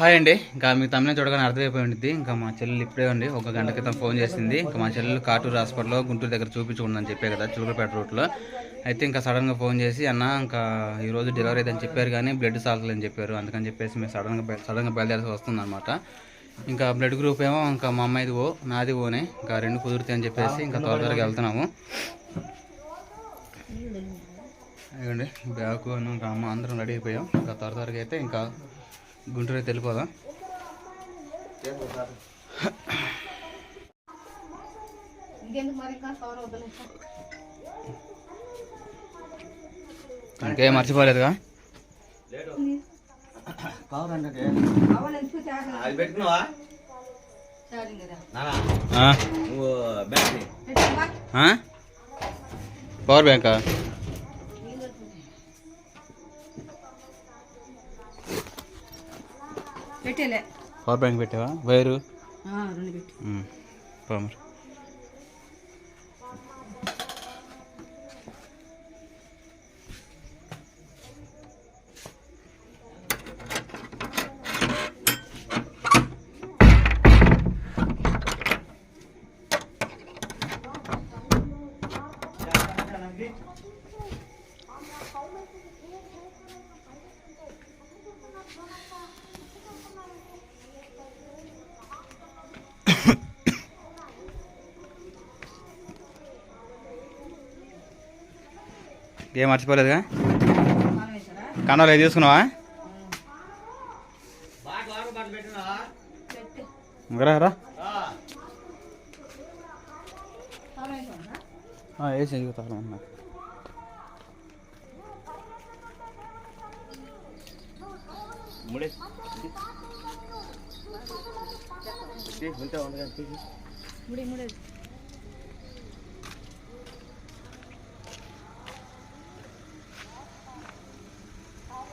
Hi అండి. ఇంకా మీకు తమిళ చూడగానే అర్థమైపోయి ఉంటుంది ఇంకా మా చెల్లెలు ఇప్పుడే ఉండి ఒక గంట క్రితం ఫోన్ చేసింది. ఇంకా మా చెల్లెలు కాటూరు హాస్పిటల్లో గుంటూరు దగ్గర చూపించుకుందని చెప్పే కదా చిలుకపేట రూట్లో అయితే ఇంకా సడన్గా ఫోన్ చేసి అన్న ఇంకా ఈరోజు డెలివరీ అని చెప్పారు కానీ బ్లడ్ సాల్తలేదని చెప్పారు. అందుకని చెప్పేసి మేము సడన్గా సడన్గా బయలుదేరాల్సి వస్తుందన్నమాట. ఇంకా బ్లడ్ గ్రూప్ ఏమో ఇంకా మా అమ్మాయిది ఓ నాది ఓనే. ఇంకా రెండు కుదురుతాయి అని చెప్పేసి ఇంకా త్వర త్వరగా వెళ్తున్నాము. ఇవ్వండి బ్యాగ్ ఇంకా అమ్మ అందరం రెడీ అయిపోయాం. ఇంకా త్వర త్వరగా అయితే ఇంకా గుంటూరు అయితే వెళ్ళిపోదాం. ఇంకా? మర్చిపోలేదుగా? అవలు ఎందుకు తేగల అది పెట్టుకున్నావా చార్జింగ్ కదా నానా ఆ? నువ్వు బ్యాటరీ పెట్టమ్మా ఆ? పవర్ బ్యాంకా పెట్టేలే. పవర్ బ్యాంక్ పెట్టావా? వైరు? రెండు పెట్టి. ఏం మర్చిపోలేదుగా? కన్నాలు వేసారా ఏది తీసుకున్నావా? బాగా వాటర్ బాటిల్ పెట్టినావా పెట్టి ఇంకా రా వేసి ముడే. ఉంటే ఉండగా ముడి ముడి పా, ఎక్కు. చేస్తావా ఎదురు నువ్వు ఆ కావాలి బాబు మీ లోపలేమా ఆ, లోపలికి కూర్చోండి. ఎక్కడ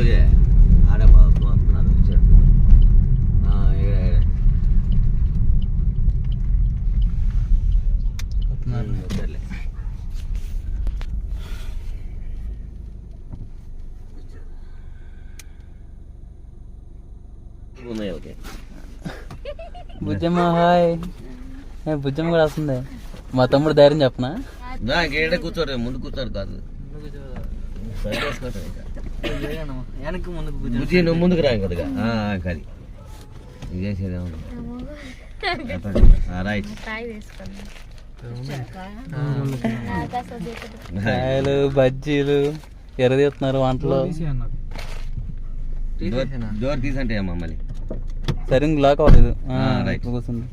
వస్తుంది. ఆడే. ఉన్నాయి ఓకే బుజ్జమ్మ హాయ్ ఏ, బుజ్జమ్మ కూడా వస్తుంది మా తమ్ముడు ధైర్యం చెప్పనా నా గేడ కూర్చోరు ముందు కూర్చోరు కాదు ఇంకా. వెనక్కి ముందుకు బుజ్జి నువ్వు ముందుకు రా కొద్దిగా కది ఇదేం చేద్దాం రైట్. కాయలు బజ్జీలు ఎరదీస్తున్నారు వంటలు. జోరు తీసంటే అమ్మా మళ్ళీ సరిగ్గా లాక్ అవ్వలేదు. రైట్. ఇప్పుడు కూర్చుంది.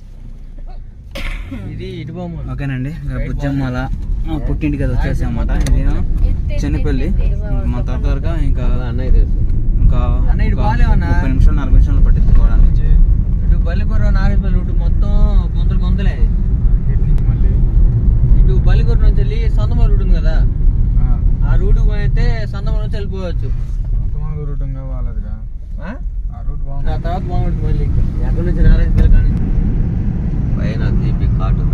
ఓకేనండి ఇంకా బుజ్జమ్మల పుట్టింటికి అది వచ్చేసాం అన్నమాట ఇదేమో చెన్నపల్లి. మా త్వర త్వరగా ఇంకా అన్నయ్య తెలుసు. ఇంకా ముప్పై నిమిషాలు నలభై నిమిషాలు పట్టింది పోవడానికి ఇటు బల్లిపురం నాగేశ్వరం ఇటు మొత్తం గొంతులు గొంతులే ఇటు బల్లిపురం నుంచి వెళ్ళి సందమూరు రూట్ ఉంది కదా? ఆ రూట్ పోయితే సందమూరు నుంచి వెళ్ళిపోవచ్చు. ఆ? ఆ తర్వాత బాగుంటుంది మళ్ళీ ఎక్కడి నుంచి నారాయణ కానీ పైన దీపి కాటున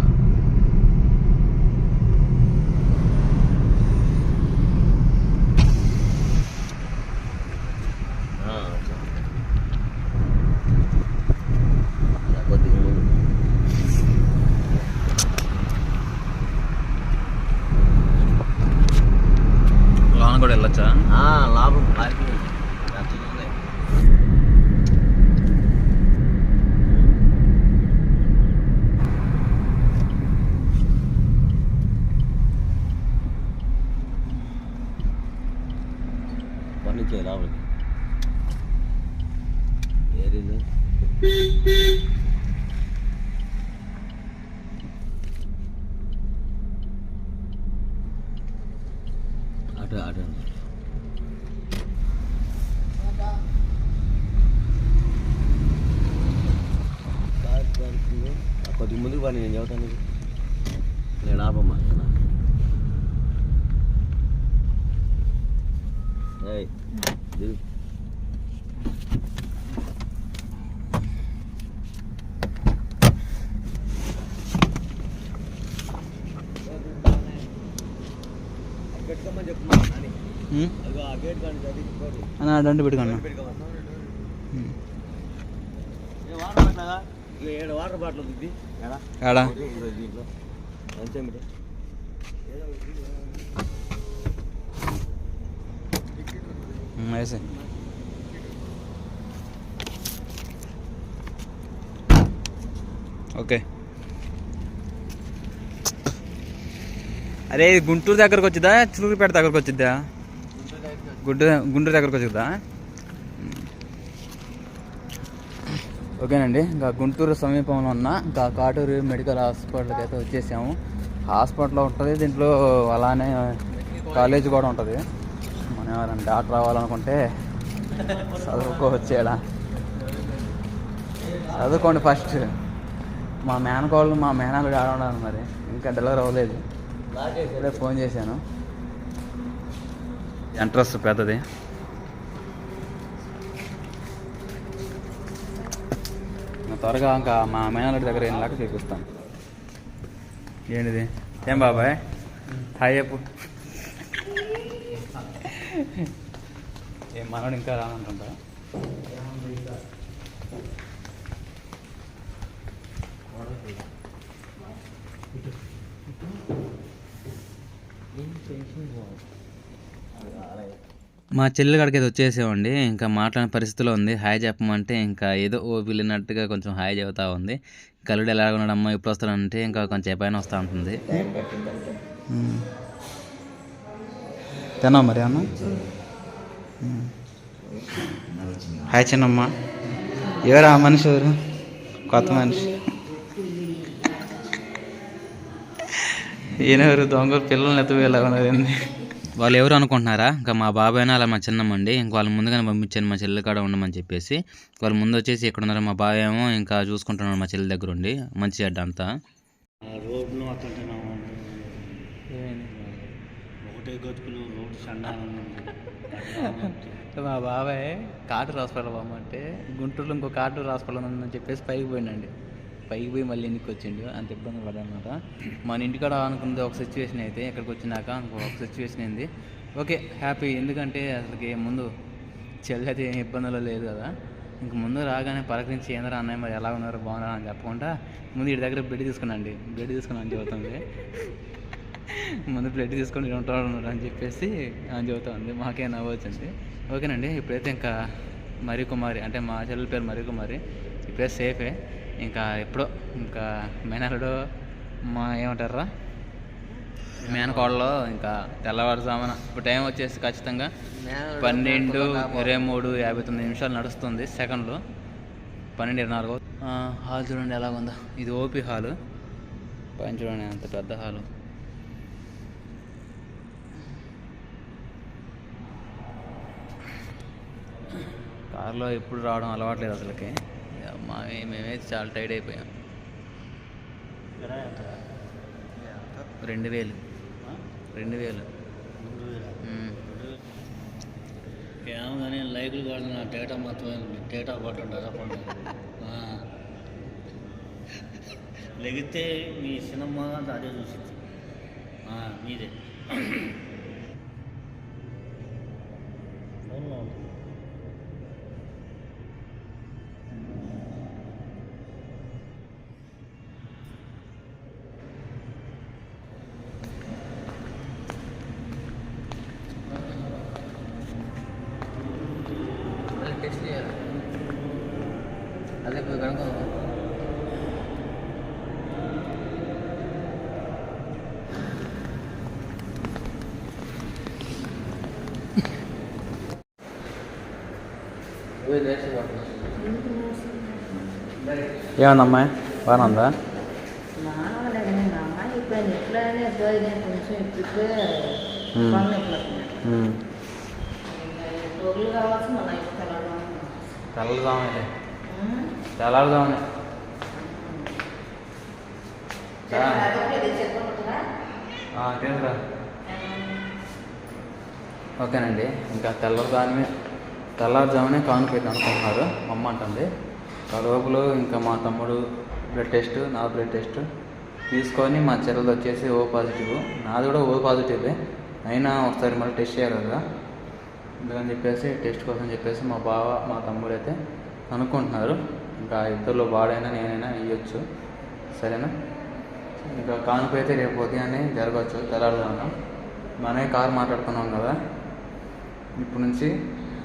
కొద్దిగా ముందు లోన కూడా వెళ్ళొచ్చా ఆ, లాభం పార్కింగ్ నుంచి లోపలికి ఏరిది అటు అటు కార్ పార్కింగ్. ఆ కొద్దిగా ముందుకు పని నేను చెబుతాను నీకు. నేను ఆపమ్మా ఏయ్ దిగు. పెట్టుకోమని చెప్పు నాని. అదిగో ఆ గేట్ కానీ చదివించుకోండి అన్న. అడ్డంటి పెట్టుకున్నా వాటర్ బాటిల్ ఉంది దీంట్లో. అరే ఇది గుంటూరు దగ్గరకు వచ్చిద్దా చిలుగురిపేట దగ్గరకు వచ్చిద్దా గుంటూరు గుంటూరు దగ్గరకు వచ్చిద్దా ఓకేనండి. ఇంకా గుంటూరు సమీపంలో ఉన్న ఇంకా కాటూరు మెడికల్ హాస్పిటల్కి అయితే వచ్చేసాము. హాస్పిటల్ ఉంటుంది దీంట్లో అలానే కాలేజ్ కూడా ఉంటుంది. మనం ఎవరైనా డాక్టర్ అవ్వాలనుకుంటే చదువుకోవచ్చు ఇలా చదువుకోండి ఫస్ట్. మా మేనకోళ్ళు మా మేనకుడు ఆడ ఉన్నారు మరి. ఇంకా డెలివరీ అవ్వలేదు. ఇప్పుడే ఫోన్ చేశాను. ఎంట్రస్ పెద్దది. త్వరగా ఇంకా మా మేనల్లుడి దగ్గర ఏం లాగా చూపిస్తాను. ఏంటిది? ఏం బాబాయ్? హాయ్ చెప్పు. ఏం మనోడు ఇంకా రానంటుంటా మా చెల్లి కాడికి అయితే వచ్చేసేవండి. ఇంకా మాట్లాడిన పరిస్థితిలో ఉంది. హాయ్ చెప్పమంటే ఇంకా ఏదో ఓ వెళ్ళినట్టుగా కొంచెం హాయ్ చెబుతా ఉంది. కలుడు ఎలా ఉన్నాడమ్మా? ఎప్పుడు వస్తానంటే ఇంకా కొంచెం పైన వస్తూ ఉంటుంది తినా మరి అన్న? హాయ్ చిన్నమ్మ. ఎవరు ఆ మనిషి ఎవరు? కొత్త మనిషి. ఈయన ఎవరు దొంగ పిల్లల్ని ఎత్తువేలా ఉన్నది వాళ్ళు ఎవరు అనుకుంటున్నారా? ఇంకా మా బాబాయ్ అలా మా చిన్నమ్మ అండి ఇంక వాళ్ళ ముందుగానే పంపించాను మా చెల్లి కాడ ఉండమని చెప్పేసి. వాళ్ళు ముందు వచ్చేసి ఇక్కడ ఉన్నారు మా బాబాయ్ ఏమో ఇంకా చూసుకుంటున్నాడు మా చెల్లి దగ్గర ఉండి మంచి చెడ్డ అంతా. రోడ్లు వస్తుంటున్నాము ఒకటే గతుకులు రోడ్డు చండాలం మా బాబాయ్ కాటూరు హాస్పిటల్ పోమంటే గుంటూరులో ఇంకో కాటూరు హాస్పిటల్ ఉందని చెప్పేసి పైకి పోయిండండి. పైకి పోయి మళ్ళీ ఇంటికి వచ్చిండు? అంత ఇబ్బంది పడనమాట మన ఇంటికాడ అనుకుంది ఒక సిచ్యువేషన్ అయితే ఇక్కడికి వచ్చినాక ఒక సిచ్యువేషన్ అయింది ఓకే హ్యాపీ ఎందుకంటే అసలుకి ముందు చెల్లి అయితే ఏం ఇబ్బందులు లేదు కదా. ఇంక ముందు రాగానే పలకరించి ఏంద్రా అన్నయ్య మరి ఎలా ఉన్నారు? బాగున్నారా? అని చెప్పకుండా ముందు ఇటు దగ్గర బ్లడ్ తీసుకున్నాండి. బ్లడ్ తీసుకున్నాను చెబుతుంది. ముందు బ్లడ్ తీసుకొని ఉంటాడు అని చెప్పేసి అని చెబుతా ఉంది మాకే నవ్వొచ్చింది ఓకేనండి ఇప్పుడైతే ఇంకా మరి కుమారి అంటే మా చెల్లెల పేరు మరి కుమారి ఇప్పుడే సేఫే ఇంకా ఎప్పుడో ఇంకా మేనల్లుడు మా ఏమంటారా మేనకోడలో ఇంకా తెల్లవారుజామున ఇప్పుడు టైం వచ్చేసి ఖచ్చితంగా పన్నెండు ఇరవై మూడు యాభై తొమ్మిది నిమిషాలు నడుస్తుంది సెకండ్లు. పన్నెండు ఇరవై నాలుగు. హాల్ చూడండి ఎలా ఉందో ఇది ఓపీ హాలు. పైన చూడండి అంత పెద్ద హాలు. కార్లో ఎప్పుడు రావడం అలవాట్లేదు అసలుకి. మా మేమైతే చాలా టైట్ అయిపోయాం. రెండు వేలు. రెండు వేలు. ఏమో కానీ లైకులు కూడా నా డేటా మొత్తం డేటా కొట్టుంటారా పండు లెగితే మీ సినిమా అదే చూసింది. మీదే ఫోన్లో ఉంది. అదే టెస్ట్ చేయాలి అదే పోయి కనుక్కుందాం ఏమందమ్మా బాగానే ఉందా ఇప్పుడు ఎట్లనే పోయినా కొంచెం ఇప్పుడు Hmm. పనులు ఉమ్. తెల్లదామని తెల్లారుదామని తెలుసురా ఓకేనండి ఇంకా తెల్లవారుజామునే తెల్లవారుజామునే కానుకైతే అనుకుంటున్నారు అమ్మ అంటుంది. ఆ లోపల ఇంకా మా తమ్ముడు బ్లడ్ టెస్ట్ నా బ్లడ్ టెస్ట్ తీసుకొని మా చెల్లెలు వచ్చేసి ఓ పాజిటివ్ నాది కూడా ఓ పాజిటివ్ అయినా ఒకసారి మళ్ళీ టెస్ట్ చేయాలి కదా. అందుకని చెప్పేసి టెస్ట్ కోసం చెప్పేసి మా బావ మా తమ్ముడు అయితే అనుకుంటున్నారు. ఇంకా ఇద్దరిలో వాడైనా నేనైనా ఇవ్వచ్చు సరేనా? ఇంకా కానుక అయితే రేపు ఉదయాన్నే జరగవచ్చు తెల్లారుదాం మనమే కార్ మాట్లాడుకున్నాం కదా. ఇప్పుడు నుంచి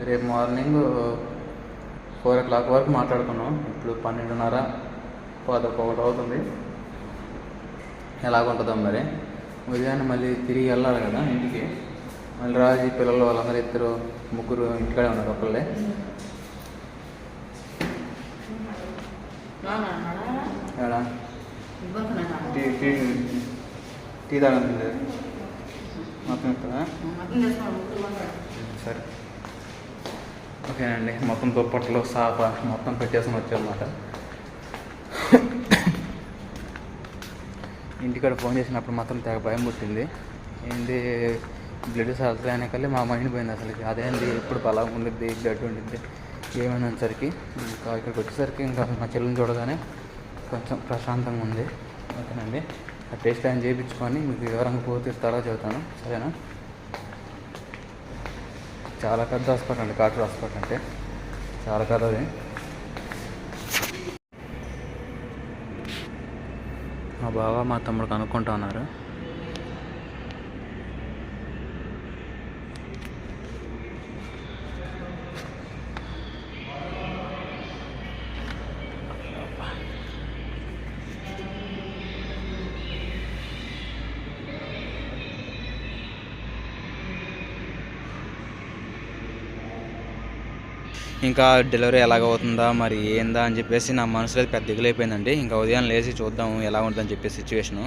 రేపు మార్నింగ్ ఫోర్ ఓ క్లాక్ వరకు మాట్లాడుకున్నాం. ఇప్పుడు పన్నెండున్నర పదొక ఒకటి అవుతుంది. ఎలాగుంటుందో మరి. ఉదయాన్నే మళ్ళీ తిరిగి వెళ్ళాలి కదా ఇంటికి. మళ్ళీ రాజు పిల్లలు వాళ్ళందరూ ఇద్దరు ముగ్గురు ఇంటికాడే ఉన్నారు ఒకళ్ళే. టీ టీ మొత్తం ఇస్తుందా సరే. ఓకేనండి. మొత్తం దుప్పట్లు సాప మొత్తం పెట్టేసుకుని వచ్చామన్నమాట ఇంటికాడ ఫోన్ చేసినప్పుడు మాత్రం తెగ భయం పుట్టింది. ఏంది బ్లడ్ సరదా అయినాకల్లి మా మైండ్ పోయింది అసలు అదేంది ఎప్పుడు బలం ఉండిద్ది బ్లడ్ ఉండిద్ది ఏమైనాసరికి ఇంకా ఇక్కడికి వచ్చేసరికి ఇంకా మా చెల్లిని చూడగానే కొంచెం ప్రశాంతంగా ఉంది. ఓకేనండి. ఆ టెస్ట్ ఆయన చేయించుకొని మీకు వివరంగా పూర్తి తర్వాత చెబుతాను. సరేనా? చాలా పెద్ద హాస్పిటల్ అండి కాటూరు హాస్పిటల్ అంటే చాలా పెద్దది మా బావ మా తమ్ముడు కనుక్కుంటా ఉన్నారు. ఇంకా డెలివరీ ఎలాగ అవుతుందా మరి ఏందా అని చెప్పేసి నా మనసులో పెద్ద దిగులైపోయిందండి. ఇంకా ఉదయం లేచి చూద్దాం ఎలా ఉంటుందని చెప్పి సిచ్యువేషను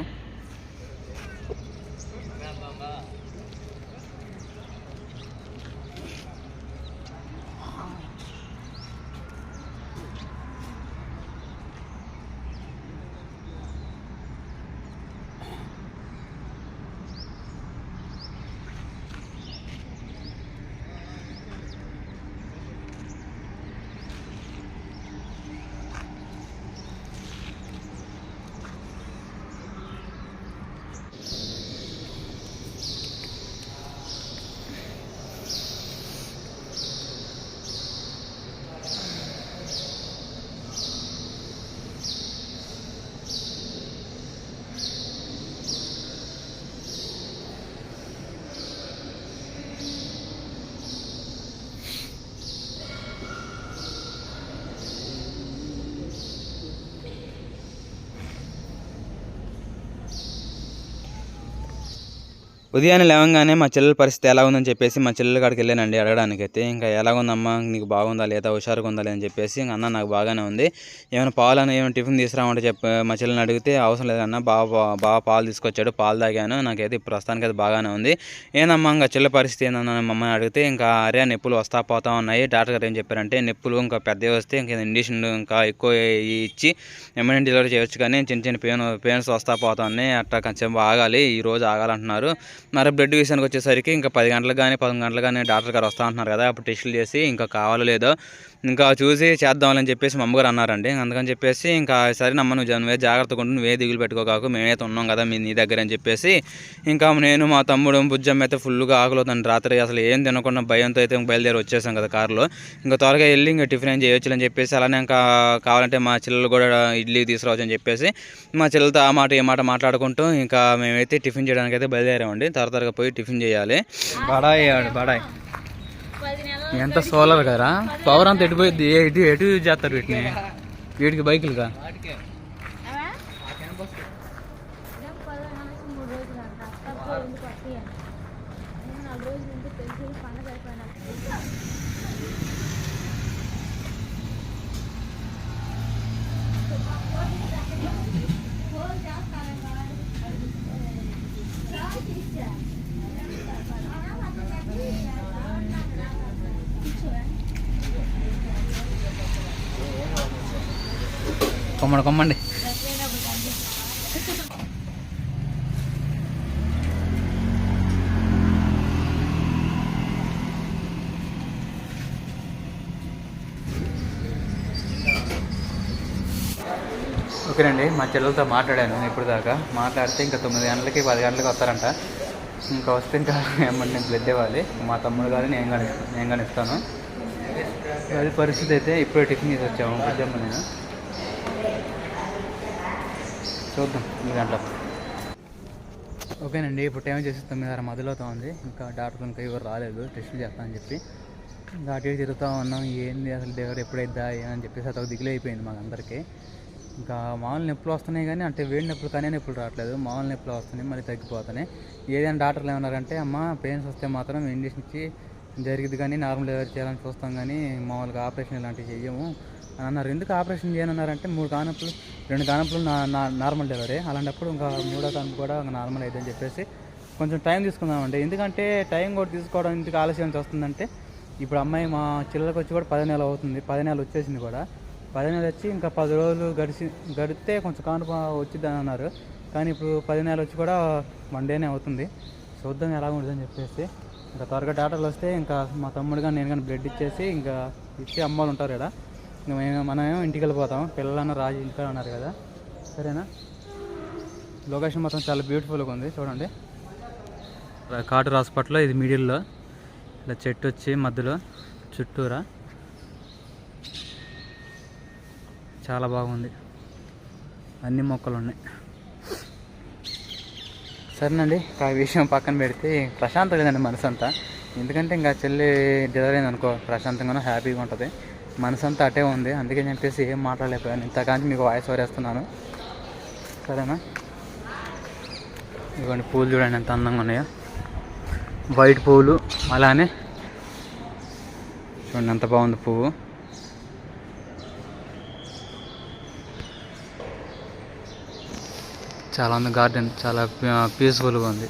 ఉదయాన్నే లేవగానే మా చెల్లెల పరిస్థితి ఎలా ఉందని చెప్పేసి మా చెల్లెల కాడికి వెళ్ళానండి అడగడానికి అయితే ఇంకా ఎలా ఉందమ్మా నీకు బాగుందా లేదా? హుషారుగా ఉందా లేదని అని చెప్పేసి ఇంకా అన్న నాకు బాగానే ఉంది. ఏమైనా పాలని ఏమైనా టిఫిన్ తీసుకురామంటే చెప్ప మా చెల్లెని అడిగితే అవసరం లేదన్న బాగా బాగా పాలు తీసుకొచ్చాడు పాలు తాగాను. నాకైతే ఇప్పుడు ప్రస్తుతానికి అయితే బాగానే ఉంది. ఏందమ్మా ఇంకా చెల్లె పరిస్థితి ఏందన్న మమ్మల్ని అడిగితే ఇంకా అరే నొప్పులు వస్తా పోతా ఉన్నాయి. డాక్టర్ గారు ఏం చెప్పారంటే నొప్పులు ఇంకా పెద్దవి వస్తే ఇంకా ఇండిషన్ ఇంకా ఎక్కువ ఇచ్చి ఎమర్జెంట్ డెలివరీ చేయొచ్చు కానీ చిన్న చిన్న పెయిన్ పెయిన్స్ వస్తా పోతా ఉన్నాయి. అట్లా కొంచెం ఆగాలి. ఈ రోజు ఆగాలంటున్నారు. మరి బ్లడ్ విషయానికి వచ్చేసరికి ఇంకా పది గంటలకు కానీ పదకొండు గంటలకు కానీ డాక్టర్ గారు వస్తా అంటున్నారు కదా అప్పుడు టెస్టులు చేసి ఇంకా కావాలో లేదో ఇంకా చూసి చేద్దామని చెప్పేసి మా అమ్మగారు అన్నారండి. అందుకని చెప్పేసి ఇంకా సరే నమ్మ నువ్వు నువ్వే జాగ్రత్తగా ఉండు నువ్వే దిగులు పెట్టుకోకాకు మేమైతే ఉన్నాం కదా మీ నీ దగ్గర అని చెప్పేసి ఇంకా నేను మా తమ్ముడు బుజ్జమ్మ అయితే ఫుల్గా ఆకలివుతాను రాత్రి అసలు ఏం తినకుండా భయంతో అయితే బయలుదేరి వచ్చేసాం కదా కారులో. ఇంకా త్వరగా వెళ్ళి ఇంకా టిఫిన్ ఏం చేయొచ్చు అని చెప్పేసి అలానే ఇంకా కావాలంటే మా చెల్లెలు కూడా ఇడ్లీ తీసుకురావచ్చు అని చెప్పేసి మా చెల్లెలతో ఆ మాట ఈ మాట మాట్లాడుకుంటూ ఇంకా మేమైతే టిఫిన్ చేయడానికి అయితే బయలుదేరామండి త్వర త్వరగా పోయి టిఫిన్ చేయాలి. బడాయి బడాయి. ఎంత సోలార్ కదా పవర్ అంతా ఎటు ఎటు యూజ్ చేస్తారు వీటిని? వీటికి బైకులుగా మూడు రోజులు అంట తక్కువ ఎందుకు వస్తాయి నాలుగు రోజులు ఎందుకు తెలిసి పండగ అయిపోయినా కొమ్మండి కొమ్మండి. ఓకేనండి మా చెల్లెలతో మాట్లాడాను ఇప్పుడు దాకా. మాట్లాడితే ఇంకా తొమ్మిది గంటలకి పది గంటలకి వస్తారంట. ఇంకా వస్తే ఇంకా ఏమంటే నేను బ్లడ్ ఇవ్వాలి మా తమ్ముడు కానీ నేను కానీ నేను కానీ ఇస్తాను. అది పరిస్థితి అయితే ఇప్పుడే టిఫిన్ చేసి వచ్చాము పెద్దమ్మ నేను చూద్దాం తొమ్మిది దాంట్లో ఓకేనండి ఇప్పుడు టైం చేసి తొమ్మిదిన్నర మధ్యలోతో ఉంది ఇంకా డాక్టర్ ఇంకా ఎవరు రాలేదు టెస్టులు చేస్తానని చెప్పి. ఇంకా అటు తిరుగుతూ ఉన్నాం ఏంది అసలు డెలివరీ ఎప్పుడైద్దా అని చెప్పేసి అతను దిగులు అయిపోయింది మాకందరికీ ఇంకా మామూలు నొప్పులు వస్తున్నాయి కానీ అంటే వేడి నొప్పులు కానీ నొప్పులు రావట్లేదు. మామూలు నొప్పులు వస్తున్నాయి మళ్ళీ తగ్గిపోతున్నాయి. ఏదైనా డాక్టర్లు ఏమన్నారంటే అమ్మ పెయిన్స్ వస్తే మాత్రం ఇంజక్షన్ ఇచ్చి జరిగింది కానీ నార్మల్ డెలివరీ చేయాలని చూస్తాం కానీ మామూలుగా ఆపరేషన్ ఇలాంటివి చెయ్యము. అని అన్నారు. ఎందుకు ఆపరేషన్ చేయనన్నారంటే మూడు కానప్పులు రెండు కానప్పులు నా నార్మల్ డెలివరీ. అలాంటప్పుడు ఇంకా మూడో కానపు కూడా ఇంకా నార్మల్ అయితే అని చెప్పేసి కొంచెం టైం తీసుకుందామండి. ఎందుకంటే టైం కూడా తీసుకోవడం ఎందుకు ఆలస్యం వస్తుందంటే ఇప్పుడు అమ్మాయి మా చిల్లలకు వచ్చి కూడా పది నెలలు అవుతుంది. పది నెలలు వచ్చేసింది కూడా. పది నెలలు వచ్చి ఇంకా పది రోజులు గడిచి గడితే కొంచెం కానుప వచ్చిద్దని అన్నారు. కానీ ఇప్పుడు పది నెలలు వచ్చి కూడా వన్ డేనే అవుతుంది. చూద్దాం ఎలా ఉంటుందని చెప్పేసి. ఇంకా త్వరగా డాక్టర్లు వస్తే ఇంకా మా తమ్ముడు కానీ నేను కానీ బ్లడ్ ఇచ్చేసి ఇంకా ఇచ్చి అమ్మాలు ఉంటారు ఇక్కడ మేము మనమేమో ఇంటికి వెళ్ళిపోతాం. పిల్లలన్న రాజు ఇంట్లో ఉన్నారు కదా. సరేనా? లొకేషన్ మొత్తం చాలా బ్యూటిఫుల్గా ఉంది చూడండి. కాటూర్ హాస్పిటల్లో ఇది మిడిల్లో. ఇలా చెట్టు వచ్చి మధ్యలో చుట్టూరా. చాలా బాగుంది. అన్ని మొక్కలు ఉన్నాయి. సరేనండి ఆ విషయం పక్కన పెడితే ప్రశాంతం లేదండి మనసు అంతా ఎందుకంటే ఇంకా చెల్లి డెలివరీ అయింది అనుకో ప్రశాంతంగానూ హ్యాపీగా ఉంటుంది. మనసు అంతా అటే ఉంది. అందుకే చెప్పేసి ఏం మాట్లాడలేకపోయాను. ఇంతకాంచి మీకు వాయిస్ ఓరేస్తున్నాను సరేనా? ఇవన్నీ పూలు చూడండి ఎంత అందంగా ఉన్నాయో. వైట్ పువ్వులు అలానే చూడండి ఎంత బాగుంది పువ్వు. చాలా ఉంది గార్డెన్ చాలా పీస్ఫుల్గా ఉంది.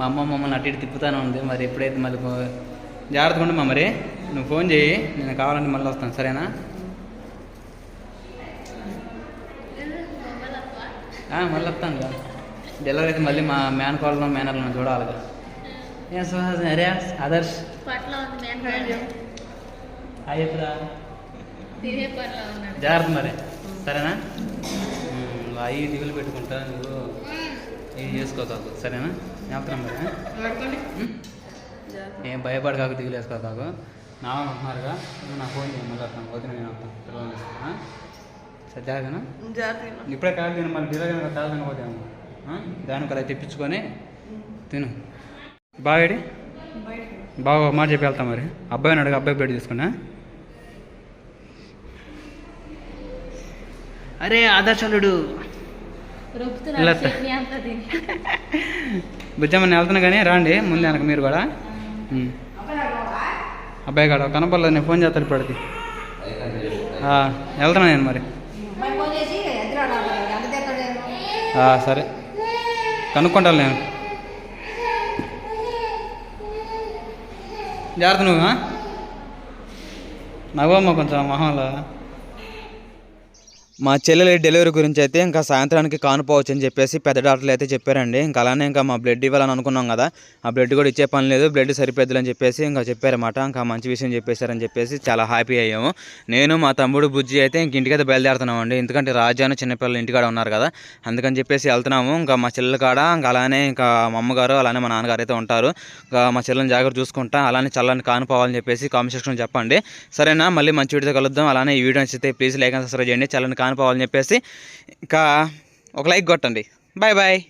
మా అమ్మ మమ్మల్ని అటు ఇటు తిప్పుతానే ఉంది. మరి ఎప్పుడైతే మళ్ళీ జాగ్రత్తగా ఉండమ్మా మరి నువ్వు ఫోన్ చేయి. నేను కావాలంటే మళ్ళీ వస్తాను. సరేనా? మళ్ళీ వస్తాను కదా డెలివరీ అయితే మళ్ళీ మా మేన కాల్లో మేనర్లను చూడాలి కదా ఏం సుహాస్? అరే ఆదర్శ్. జాగ్రత్త మరి. సరేనా? అవి దిగులు పెట్టుకుంటా నువ్వు. ఇవి చేసుకోకాకు సరేనా? జ్ఞాపకం? ఏం భయపడకాకు దిగులు వేసుకోకాకు నా వాళ్ళు ఉంటున్నారుగా నా ఫోన్ చేయి మళ్ళీ వస్తాను. వదిన నేను వస్తాను. పిల్లలు తీసుకున్నా సరే జాగ్రత్తనా ఇప్పుడే కాదు తిను మళ్ళీ బిర్యానీ కాదు తినకపోతేమో దాని కలా తెప్పించుకొని తిను. బావేడి బాగా ఒక మాట చెప్పి వెళ్తాం మరి. అబ్బాయిని అడుగు అబ్బాయి బయట తీసుకున్నా అరే ఆదర్శలుడు బుజ్జమ్మని వెళ్తున్నా కానీ రాండి ముందు వెనక మీరు కూడా. అబ్బాయి కాడ కనపడలేదు నేను ఫోన్ చేస్తాను ఇప్పటికి. వెళ్తున్నా నేను మరి. సరే. కనుక్కుంటాను నేను. జాగ్రత్త నువ్వు? నవ్వమ్మ కొంచెం మొహంలో. మా చెల్లెలి డెలివరీ గురించి అయితే ఇంకా సాయంత్రానికి కానుపోవచ్చు అని చెప్పేసి పెద్ద డాక్టర్లు అయితే చెప్పారండి. ఇంకా అలానే ఇంకా మా బ్లడ్ ఇవ్వాలని అనుకున్నాం కదా ఆ బ్లడ్ కూడా ఇచ్చే పని లేదు బ్లడ్ సరిపోద్దులని చెప్పేసి ఇంకా చెప్పారన్నమాట. ఇంకా మంచి విషయం చెప్పేశారని చెప్పేసి చాలా హ్యాపీ అయ్యాము. నేను మా తమ్ముడు బుజ్జి అయితే ఇంక ఇంటికైతే బయలుదేరుతున్నామండి. ఎందుకంటే రాజాను చిన్నపిల్లలు ఇంటికాడ ఉన్నారు కదా అందుకని చెప్పేసి వెళ్తున్నాము. ఇంకా మా చెల్లెల కాడ ఇంకా అలానే ఇంకా మా అమ్మగారు అలానే మా నాన్నగారు అయితే ఉంటారు. ఇంకా మా చెల్లెని జాగ్రత్త చూసుకుంటా అలానే చల్లని కానుపోవాలని చెప్పేసి కామెంట్ సెక్షన్లో చెప్పండి. సరేనా? మళ్ళీ మంచి వీడియో కలుద్దాం. అలానే ఈ వీడియో నచ్చితే ప్లీజ్ లైక్ అండ్ సబ్స్క్రైబ్ చేయండి. చల్లని కాను చెప్పేసి ఇంకా ఒక లైక్ కొట్టండి. Bye bye